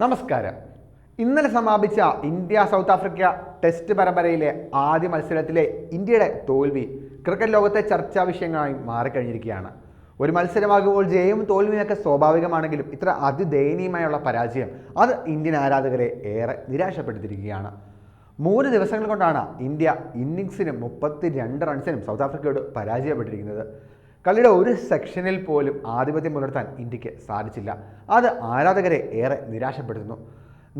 നമസ്കാരം. ഇന്നലെ സമാപിച്ച ഇന്ത്യ സൗത്ത് ആഫ്രിക്ക ടെസ്റ്റ് പരമ്പരയിലെ ആദ്യ മത്സരത്തിലെ ഇന്ത്യയുടെ തോൽവി ക്രിക്കറ്റ് ലോകത്തെ ചർച്ചാ വിഷയങ്ങളായി മാറിക്കഴിഞ്ഞിരിക്കുകയാണ്. ഒരു മത്സരമാകുമ്പോൾ ജയവും തോൽവിയൊക്കെ സ്വാഭാവികമാണെങ്കിലും ഇത്ര അതിദയനീയമായുള്ള പരാജയം അത് ഇന്ത്യൻ ആരാധകരെ ഏറെ നിരാശപ്പെടുത്തിയിരിക്കുകയാണ്. മൂന്ന് ദിവസങ്ങൾ കൊണ്ടാണ് ഇന്ത്യ ഇന്നിങ്സിനും മുപ്പത്തി രണ്ട് റൺസിനും സൗത്ത് ആഫ്രിക്കയോട് പരാജയപ്പെട്ടിരിക്കുന്നത്. കളിയുടെ ഒരു സെക്ഷനിൽ പോലും ആധിപത്യം പുലർത്താൻ ഇന്ത്യയ്ക്ക് സാധിച്ചില്ല. അത് ആരാധകരെ ഏറെ നിരാശപ്പെടുത്തുന്നു.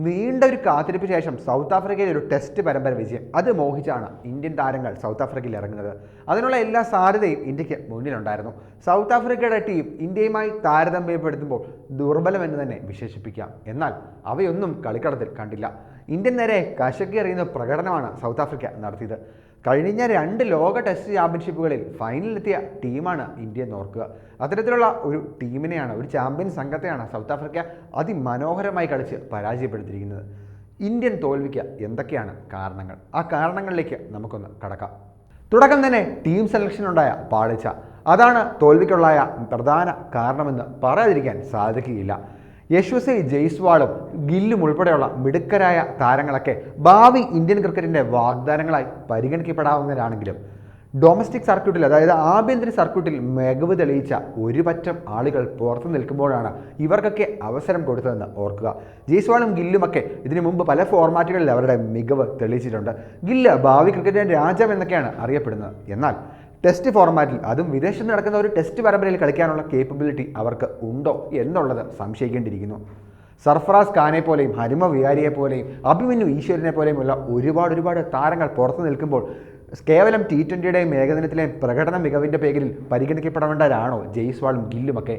നീണ്ട ഒരു കാത്തിരിപ്പ് ശേഷം സൗത്ത് ആഫ്രിക്കയിലെ ഒരു ടെസ്റ്റ് പരമ്പര വിജയം. അത് മോഹിച്ചാണ് ഇന്ത്യൻ താരങ്ങൾ സൗത്ത് ആഫ്രിക്കയിൽ ഇറങ്ങുന്നത്. അതിനുള്ള എല്ലാ സാധ്യതയും ഇന്ത്യയ്ക്ക് മുന്നിലുണ്ടായിരുന്നു. സൗത്ത് ആഫ്രിക്കയുടെ ടീം ഇന്ത്യയുമായി താരതമ്യപ്പെടുത്തുമ്പോൾ ദുർബലമെന്ന് തന്നെ വിശേഷിപ്പിക്കാം. എന്നാൽ അവയൊന്നും കളിക്കളത്തിൽ കണ്ടില്ല. ഇന്ത്യൻ നേരെ കശക്കി അറിയുന്ന പ്രകടനമാണ് സൗത്ത് ആഫ്രിക്ക നടത്തിയത്. കഴിഞ്ഞ രണ്ട് ലോക ടെസ്റ്റ് ചാമ്പ്യൻഷിപ്പുകളിൽ ഫൈനലിലെത്തിയ ടീമാണ് ഇന്ത്യ എന്ന് ഓർക്കുക. അത്തരത്തിലുള്ള ഒരു ടീമിനെയാണ് ഒരു ചാമ്പ്യൻ സംഘത്തെയാണ് സൗത്ത് ആഫ്രിക്ക അതിമനോഹരമായി കളിച്ച് പരാജയപ്പെടുത്തിയിരിക്കുന്നത്. ഇന്ത്യൻ തോൽവിക്ക് എന്തൊക്കെയാണ് കാരണങ്ങൾ? ആ കാരണങ്ങളിലേക്ക് നമുക്കൊന്ന് കടക്കാം. തുടക്കം തന്നെ ടീം സെലക്ഷൻ സെലക്ഷനുണ്ടായ പാളിച്ച. അതാണ് തോൽവിക്കുള്ളായ പ്രധാന കാരണമെന്ന് പറയാതിരിക്കാൻ സാധിക്കുകയില്ല. യശ്വസി ജയ്സ്വാളും ഗില്ലും ഉൾപ്പെടെയുള്ള മിടുക്കരായ താരങ്ങളൊക്കെ ഭാവി ഇന്ത്യൻ ക്രിക്കറ്റിന്റെ വാഗ്ദാനങ്ങളായി പരിഗണിക്കപ്പെടാവുന്നവരാണെങ്കിലും ഡൊമസ്റ്റിക് സർക്യൂട്ടിൽ അതായത് ആഭ്യന്തര സർക്യൂട്ടിൽ മികവ് തെളിയിച്ച ഒരു പറ്റം ആളുകൾ പുറത്തു നിൽക്കുമ്പോഴാണ് ഇവർക്കൊക്കെ അവസരം കൊടുത്തതെന്ന് ഓർക്കുക. ജയ്സ്വാളും ഗില്ലുമൊക്കെ ഇതിനു മുമ്പ് പല ഫോർമാറ്റുകളിൽ അവരുടെ മികവ് തെളിയിച്ചിട്ടുണ്ട്. ഗില്ല് ഭാവി ക്രിക്കറ്റിന്റെ രാജാവ് എന്നൊക്കെയാണ് അറിയപ്പെടുന്നത്. എന്നാൽ ടെസ്റ്റ് ഫോർമാറ്റിൽ അതും വിദേശത്ത് നടക്കുന്ന ഒരു ടെസ്റ്റ് പരമ്പരയിൽ കളിക്കാനുള്ള കേപ്പബിലിറ്റി അവർക്ക് ഉണ്ടോ എന്നുള്ളത് സംശയിക്കേണ്ടിയിരിക്കുന്നു. സർഫറാസ് ഖാനെ പോലെയും ഹരിമ വിഹാരിയെ പോലെയും അഭിമന്യു ഈശ്വരനെ പോലെയുമുള്ള ഒരുപാട് ഒരുപാട് താരങ്ങൾ പുറത്തു നിൽക്കുമ്പോൾ കേവലം ടി ട്വന്റിയുടെയും ഏകദിനത്തിലെയും പ്രകടന മികവിന്റെ പേരിൽ പരിഗണിക്കപ്പെടേണ്ടവരാണോ ജയ്സ്വാളും ഗില്ലുമൊക്കെ?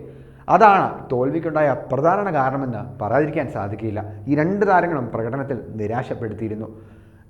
അതാണ് തോൽവിക്കുണ്ടായ പ്രധാന കാരണമെന്ന് പറയാതിരിക്കാൻ സാധിക്കില്ല. ഈ രണ്ട് താരങ്ങളും പ്രകടനത്തിൽ നിരാശപ്പെടുത്തിയിരുന്നു.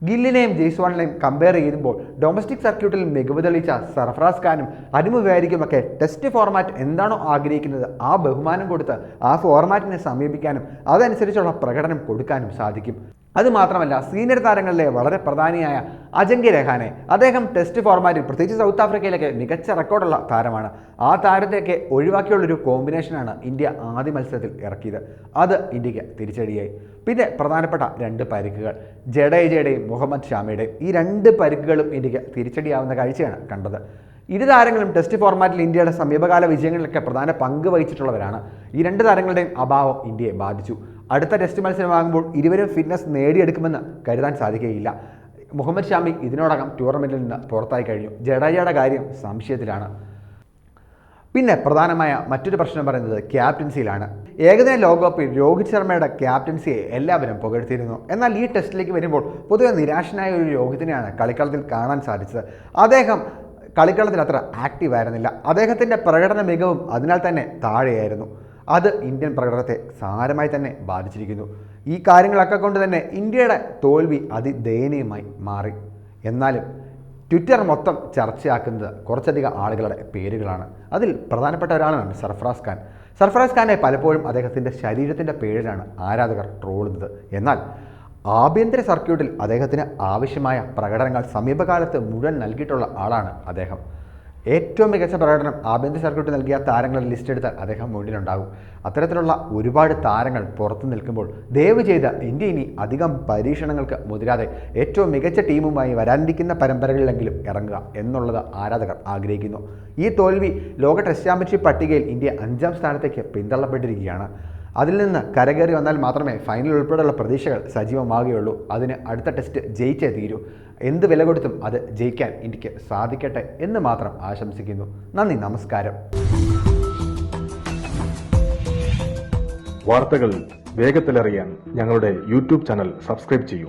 ഗില്ലിനെയും ജയ്സ്വാളിനെയും കമ്പയർ ചെയ്യുമ്പോൾ ഡൊമസ്റ്റിക് സർക്യൂട്ടിൽ മികവ് തെളിയിച്ച സർഫറാസ് ഖാനും അനുമുഖായിരിക്കുമൊക്കെ ടെസ്റ്റ് ഫോർമാറ്റ് എന്താണോ ആഗ്രഹിക്കുന്നത് ആ ബഹുമാനം കൊടുത്ത് ആ ഫോർമാറ്റിനെ സമീപിക്കാനും അതനുസരിച്ചുള്ള പ്രകടനം കൊടുക്കാനും സാധിക്കും. അതുമാത്രമല്ല സീനിയർ താരങ്ങളിലെ വളരെ പ്രധാനിയായ അജങ്കി രഹാനെ അദ്ദേഹം ടെസ്റ്റ് ഫോർമാറ്റിൽ പ്രത്യേകിച്ച് സൗത്ത് ആഫ്രിക്കയിലൊക്കെ മികച്ച റെക്കോർഡുള്ള താരമാണ്. ആ താരത്തെയൊക്കെ ഒഴിവാക്കിയുള്ളൊരു കോമ്പിനേഷനാണ് ഇന്ത്യ ആദ്യ മത്സരത്തിൽ ഇറക്കിയത്. അത് ഇന്ത്യയ്ക്ക് തിരിച്ചടിയായി. പിന്നെ പ്രധാനപ്പെട്ട രണ്ട് പരിക്കുകൾ ജഡേജയുടെയും മുഹമ്മദ് ഷാമിയുടെയും. ഈ രണ്ട് പരിക്കുകളും ഇന്ത്യയ്ക്ക് തിരിച്ചടിയാവുന്ന കാഴ്ചയാണ് കണ്ടത്. ഇരു താരങ്ങളും ടെസ്റ്റ് ഫോർമാറ്റിൽ ഇന്ത്യയുടെ സമീപകാല വിജയങ്ങളിലൊക്കെ പ്രധാന പങ്ക് വഹിച്ചിട്ടുള്ളവരാണ്. ഈ രണ്ട് താരങ്ങളുടെയും അഭാവം ഇന്ത്യയെ ബാധിച്ചു. അടുത്ത ടെസ്റ്റ് മത്സരമാകുമ്പോൾ ഇരുവരും ഫിറ്റ്നസ് നേടിയെടുക്കുമെന്ന് കരുതാൻ സാധിക്കുകയില്ല. മുഹമ്മദ് ഷാമി ഇതിനോടകം ടൂർണമെന്റിൽ നിന്ന് പുറത്തായി കഴിഞ്ഞു. ജഡേജയുടെ കാര്യം സംശയത്തിലാണ്. പിന്നെ പ്രധാനമായ മറ്റൊരു പ്രശ്നം പറയുന്നത് ക്യാപ്റ്റൻസിയിലാണ് ഏകദിന ലോകകപ്പിൽ രോഹിത് ശർമ്മയുടെ ക്യാപ്റ്റൻസിയെ എല്ലാവരും പുകഴ്ത്തിയിരുന്നു. എന്നാൽ ഈ ടെസ്റ്റിലേക്ക് വരുമ്പോൾ പൊതുവെ നിരാശനായ ഒരു രോഹിതിനെയാണ് കളിക്കളത്തിൽ കാണാൻ സാധിച്ചത്. അദ്ദേഹം കളിക്കളത്തിൽ അത്ര ആക്റ്റീവ് ആയിരുന്നില്ല. അദ്ദേഹത്തിന്റെ പ്രകടന മികവും അതിനാൽ തന്നെ താഴെയായിരുന്നു. അത് ഇന്ത്യൻ പ്രകടനത്തെ സാരമായി തന്നെ ബാധിച്ചിരിക്കുന്നു. ഈ കാര്യങ്ങളൊക്കെ കൊണ്ട് തന്നെ ഇന്ത്യയുടെ തോൽവി അതിദയനീയമായി മാറി. എന്നാലും ട്വിറ്റർ മൊത്തം ചർച്ചയാക്കുന്നത് കുറച്ചധികം ആളുകളുടെ പേരുകളാണ്. അതിൽ പ്രധാനപ്പെട്ട ഒരാളാണ് സർഫറാസ് ഖാൻ. സർഫറാസ് ഖാനെ പലപ്പോഴും അദ്ദേഹത്തിന്റെ ശരീരത്തിന്റെ പേരിലാണ് ആരാധകർ ട്രോളുന്നത്. എന്നാൽ ആഭ്യന്തര സർക്യൂട്ടിൽ അദ്ദേഹത്തിന് ആവശ്യമായ പ്രകടനങ്ങൾ സമീപകാലത്ത് മുഴുവൻ നൽകിയിട്ടുള്ള ആളാണ് അദ്ദേഹം. ഏറ്റവും മികച്ച പ്രകടനം ആഭ്യന്തര സർക്യൂട്ട് നൽകിയ താരങ്ങളുടെ ലിസ്റ്റ് എടുത്താൽ അദ്ദേഹം മുന്നിലുണ്ടാകും. അത്തരത്തിലുള്ള ഒരുപാട് താരങ്ങൾ പുറത്തു നിൽക്കുമ്പോൾ ദയവ് ചെയ്ത് ഇന്ത്യ ഇനി അധികം പരീക്ഷണങ്ങൾക്ക് മുതിരാതെ ഏറ്റവും മികച്ച ടീമുമായി വരാനിരിക്കുന്ന പരമ്പരകളിലെങ്കിലും ഇറങ്ങുക എന്നുള്ളത് ആരാധകർ ആഗ്രഹിക്കുന്നു. ഈ തോൽവി ലോക ടെസ്റ്റ് ചാമ്പ്യൻഷിപ്പ് പട്ടികയിൽ ഇന്ത്യ അഞ്ചാം സ്ഥാനത്തേക്ക് പിന്തള്ളപ്പെട്ടിരിക്കുകയാണ്. അതിൽ നിന്ന് കരകയറി വന്നാൽ മാത്രമേ ഫൈനൽ ഉൾപ്പെടെയുള്ള പ്രതീക്ഷകൾ സജീവമാകുകയുള്ളൂ. അതിന് അടുത്ത ടെസ്റ്റ് ജയിച്ചേ തീരൂ. എന്ത് വില കൊടുത്തും അത് ജയിക്കാൻ ഇന്ത്യയ്ക്ക് സാധിക്കട്ടെ എന്ന് മാത്രം ആശംസിക്കുന്നു. നന്ദി നമസ്കാരം. വാർത്തകൾ വേഗത്തിലറിയാൻ ഞങ്ങളുടെ യൂട്യൂബ് ചാനൽ സബ്സ്ക്രൈബ് ചെയ്യൂ.